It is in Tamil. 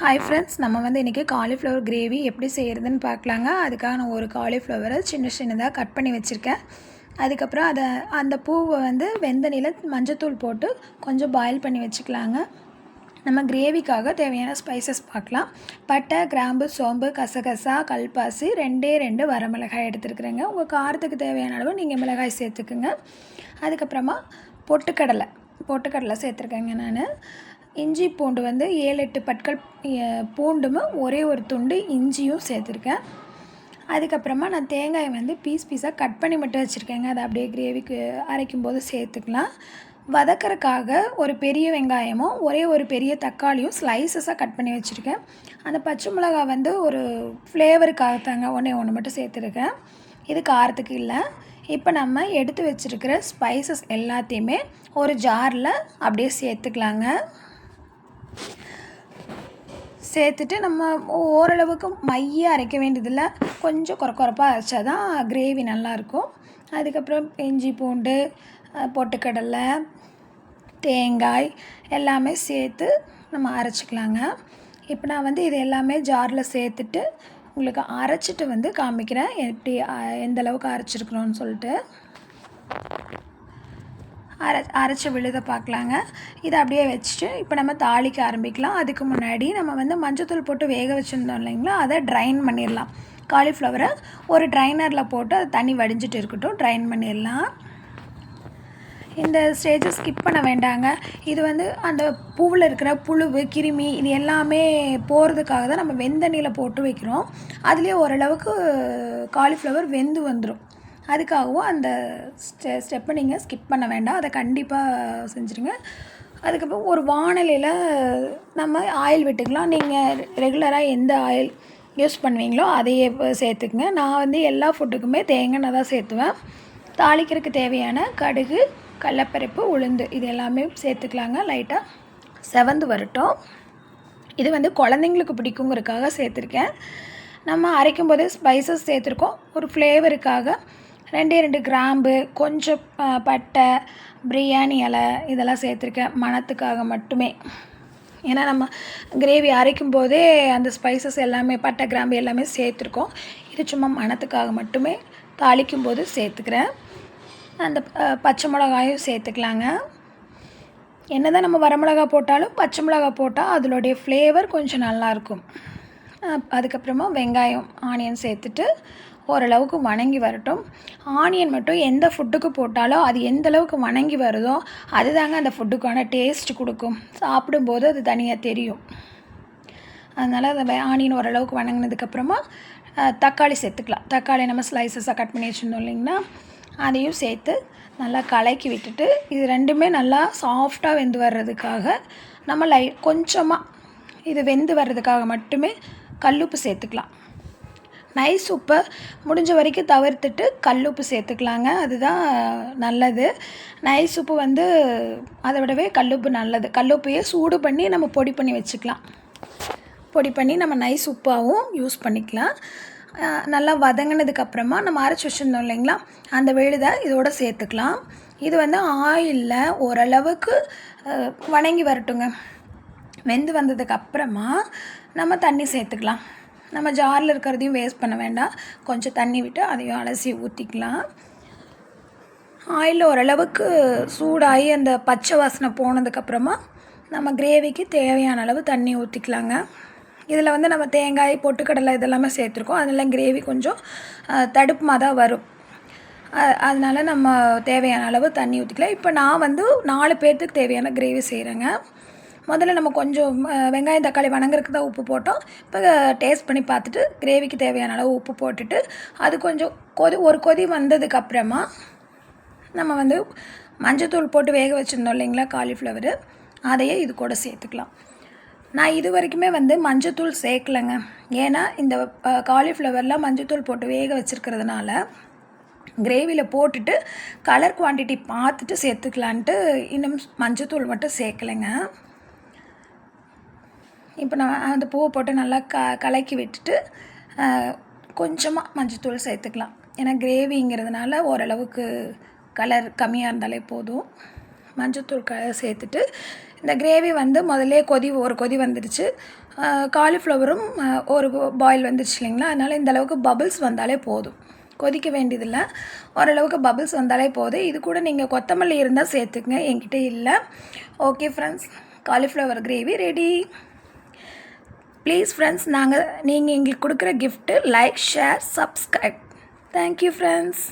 ஹாய் ஃப்ரெண்ட்ஸ் நம்ம வந்து இன்றைக்கி காலிஃப்ளவர் கிரேவி எப்படி செய்கிறதுன்னு பார்க்கலாங்க. அதுக்காக நான் ஒரு காலிஃப்ளவரை சின்ன சின்னதாக கட் பண்ணி வச்சுருக்கேன். அதுக்கப்புறம் அதை அந்த பூவை வந்து வெந்தனையில் மஞ்சத்தூள் போட்டு கொஞ்சம் பாயில் பண்ணி வச்சுக்கலாங்க. நம்ம கிரேவிக்காக தேவையான ஸ்பைசஸ் பார்க்கலாம். பட்டை கிராம்பு சோம்பு கசகசா கல்பாசி ரெண்டே ரெண்டு வரமிளகாய் எடுத்துருக்குறேங்க. உங்கள் காரத்துக்கு தேவையான அளவு நீங்கள் மிளகாய் சேர்த்துக்குங்க. அதுக்கப்புறமா பொட்டுக்கடலை பொட்டுக்கடலை சேர்த்துருக்கேங்க நான். இஞ்சி பூண்டு வந்து ஏழு எட்டு பற்கள் பூண்டும் ஒரே ஒரு துண்டு இஞ்சியும் சேர்த்துருக்கேன். அதுக்கப்புறமா நான் தேங்காயை வந்து பீஸ் பீஸாக கட் பண்ணி மட்டும் வச்சுருக்கேங்க. அதை அப்படியே கிரேவிக்கு அரைக்கும் போது சேர்த்துக்கலாம். வதக்கிறதுக்காக ஒரு பெரிய வெங்காயமும் ஒரே ஒரு பெரிய தக்காளியும் ஸ்லைசஸாக கட் பண்ணி வச்சுருக்கேன். அந்த பச்சை மிளகாய் வந்து ஒரு ஃப்ளேவருக்காக தாங்க ஒன்றே ஒன்று மட்டும் சேர்த்துருக்கேன். இது காரத்துக்கு இல்லை. இப்போ நம்ம எடுத்து வச்சுருக்கிற ஸ்பைசஸ் எல்லாத்தையுமே ஒரு ஜாரில் அப்படியே சேர்த்துக்கலாங்க. சேர்த்துட்டு நம்ம ஓரளவுக்கு மைய அரைக்க வேண்டியதில்லை. கொஞ்சம் குறை குறைப்பாக அரைச்சா தான் கிரேவி நல்லாயிருக்கும். அதுக்கப்புறம் இஞ்சி பூண்டு பொட்டுக்கடலை தேங்காய் எல்லாமே சேர்த்து நம்ம அரைச்சிக்கலாங்க. இப்போ நான் வந்து இது எல்லாமே ஜாரில் சேர்த்துட்டு உங்களுக்கு அரைச்சிட்டு வந்து காமிக்கிறேன். எப்படி எந்த அளவுக்கு அரைச்சிருக்கிறோன்னு சொல்லிட்டு. அரை அரைச்சி விழுத பார்க்கலாங்க. இதை அப்படியே வச்சுட்டு இப்போ நம்ம தாளிக்க ஆரம்பிக்கலாம். அதுக்கு முன்னாடி நம்ம வந்து மஞ்சத்தூள் போட்டு வேக வச்சுருந்தோம் இல்லைங்களா? அதை ட்ரைன் பண்ணிடலாம். காலிஃப்ளவரை ஒரு ட்ரைனரில் போட்டு அது தண்ணி வடிஞ்சிட்டு இருக்கட்டும். ட்ரைன் பண்ணிடலாம். இந்த ஸ்டேஜை ஸ்கிப் பண்ண வேண்டாங்க. இது வந்து அந்த பூவில் இருக்கிற புழுவு கிருமி இது எல்லாமே போகிறதுக்காக தான் நம்ம வெந்தண்ணியில் போட்டு வைக்கிறோம். அதுலேயே ஓரளவுக்கு காலிஃப்ளவர் வெந்து வந்துடும் அதுக்காகவும் அந்த ஸ்டெ ஸ்டெப்பை நீங்கள் ஸ்கிப் பண்ண வேண்டாம். அதை கண்டிப்பாக செஞ்சுருங்க. அதுக்கப்புறம் ஒரு வானலியில் நம்ம ஆயில் விட்டுக்கலாம். நீங்கள் ரெகுலராக எந்த ஆயில் யூஸ் பண்ணுவீங்களோ அதையே சேர்த்துக்குங்க. நான் வந்து எல்லா ஃபுட்டுக்குமே தேங்காய் தான் சேர்த்துவேன். தாளிக்கிறதுக்கு தேவையான கடுகு கடலப்பருப்பு உளுந்து இது எல்லாமே சேர்த்துக்கலாங்க. லைட்டாக செவந்து வரட்டும். இது வந்து குழந்தைங்களுக்கு பிடிக்குங்கிறதுக்காக சேர்த்துருக்கேன். நம்ம அரைக்கும் போது ஸ்பைசஸ் சேர்த்துருக்கோம். ஒரு ஃப்ளேவருக்காக ரெண்டே ரெண்டு கிராம்பு கொஞ்சம் பட்டை பிரியாணி இலை இதெல்லாம் சேர்த்துருக்கேன். மணத்துக்காக மட்டுமே. ஏன்னா நம்ம கிரேவி அரைக்கும் போதே அந்த ஸ்பைசஸ் எல்லாமே பட்டை கிராம்பு எல்லாமே சேர்த்துருக்கோம். இது சும்மா மணத்துக்காக மட்டுமே தாளிக்கும் போது சேர்த்துக்கிறேன். அந்த பச்சை மிளகாயும் சேர்த்துக்கலாங்க. என்ன தான் நம்ம வரமிளகா போட்டாலும் பச்சை மிளகா போட்டால் அதனுடைய ஃப்ளேவர் கொஞ்சம் நல்லாயிருக்கும் அதுக்கப்புறமா வெங்காயம் ஆனியன் சேர்த்துட்டு ஓரளவுக்கு வணங்கி வரட்டும். ஆனியன் மட்டும் எந்த ஃபுட்டுக்கு போட்டாலும் அது எந்த அளவுக்கு வணங்கி வருதோ அதுதாங்க அந்த ஃபுட்டுக்கான டேஸ்ட் கொடுக்கும். சாப்பிடும்போது அது தனியாக தெரியும். அதனால் அந்த ஆனியன் ஓரளவுக்கு வணங்கினதுக்கப்புறமா தக்காளி சேர்த்துக்கலாம். தக்காளி நம்ம ஸ்லைசஸாக கட் பண்ணி வச்சுருந்தோம் இல்லைங்கன்னா அதையும் சேர்த்து நல்லா கலக்கி விட்டுட்டு இது ரெண்டுமே நல்லா சாஃப்டாக வெந்து வர்றதுக்காக நம்ம லை கொஞ்சமாக இது வெந்து வர்றதுக்காக மட்டுமே கல்லுப்பு சேர்த்துக்கலாம். நைஸ் உப்பை முடிஞ்ச வரைக்கும் தவிர்த்துட்டு கல்லுப்பு சேர்த்துக்கலாங்க. அதுதான் நல்லது. நைஸ் உப்பு வந்து அதை விடவே கல்லுப்பு நல்லது. கல்லுப்பையே சூடு பண்ணி நம்ம பொடி பண்ணி வச்சுக்கலாம். பொடி பண்ணி நம்ம நைஸ் உப்பாகவும் யூஸ் பண்ணிக்கலாம். நல்லா வதங்கினதுக்கப்புறமா நம்ம அரைச்சி வச்சுருந்தோம் இல்லைங்களா? அந்த விழுதை இதோட சேர்த்துக்கலாம். இது வந்து ஆயிலில் ஓரளவுக்கு வணங்கி வரட்டுங்க. வெந்து வந்ததுக்கு அப்புறமா நம்ம தண்ணி சேர்த்துக்கலாம். நம்ம ஜாரில் இருக்கிறதையும் வேஸ்ட் பண்ண வேண்டாம். கொஞ்சம் தண்ணி விட்டு அதையும் அலசி ஊற்றிக்கலாம் ஆயில் ஓரளவுக்கு சூடாகி அந்த பச்சை வாசனை போனதுக்கப்புறமா நம்ம கிரேவிக்கு தேவையான அளவு தண்ணி ஊற்றிக்கலாங்க இதில் வந்து நம்ம தேங்காய் பொட்டுக்கடலை இதெல்லாமே சேர்த்துருக்கோம். அதெல்லாம் கிரேவி கொஞ்சம் தடுப்புமாக தான் வரும். அதனால் அதனால நம்ம தேவையான அளவு தண்ணி ஊற்றிக்கலாம் இப்போ நான் வந்து நாலு பேர்த்துக்கு தேவையான கிரேவி செய்கிறேங்க முதல்ல நம்ம கொஞ்சம் வெங்காயம் தக்காளி வணங்குறதுக்கு தான் உப்பு போட்டோம். இப்போ டேஸ்ட் பண்ணி பார்த்துட்டு கிரேவிக்கு தேவையான அளவு உப்பு போட்டுட்டு அது கொஞ்சம் கொதி ஒரு கொதி வந்ததுக்கப்புறமா நம்ம வந்து மஞ்சத்தூள் போட்டு வேக வச்சுருந்தோம் இல்லைங்களா காலிஃப்ளவரு அதையே இது கூட சேர்த்துக்கலாம். நான் இது வரைக்குமே வந்து மஞ்சத்தூள் சேர்க்கலைங்க. ஏன்னா இந்த காலிஃப்ளவர்லாம் மஞ்சத்தூள் போட்டு வேக வச்சுருக்கிறதுனால கிரேவியில் போட்டுட்டு கலர் குவான்டிட்டி பார்த்துட்டு சேர்த்துக்கலான்ட்டு இன்னும் மஞ்சத்தூள் மட்டும் சேர்க்கலைங்க. இப்போ நான் அந்த பூவை போட்டு நல்லா க கலக்கி விட்டுட்டு கொஞ்சமாக மஞ்சத்தூள் சேர்த்துக்கலாம். ஏன்னா கிரேவிங்கிறதுனால ஓரளவுக்கு கலர் கம்மியாக இருந்தாலே போதும். மஞ்சத்தூள் க சேர்த்துட்டு இந்த கிரேவி வந்து முதல்ல கொதி ஒரு கொதி வந்துடுச்சு. காலிஃப்ளவரும் ஒரு பாயில் வந்துடுச்சு இல்லைங்களா? அதனால் இந்த அளவுக்கு பபிள்ஸ் வந்தாலே போதும். கொதிக்க வேண்டியதில்லை. ஓரளவுக்கு பபிள்ஸ் வந்தாலே போதும். இது கூட நீங்கள் கொத்தமல்லி இருந்தால் சேர்த்துக்குங்க. என்கிட்ட இல்லை. Okay friends cauliflower gravy ready please friends நாங்கள் நீங்கள் எங்களுக்கு கொடுக்குற gift like share subscribe thank you friends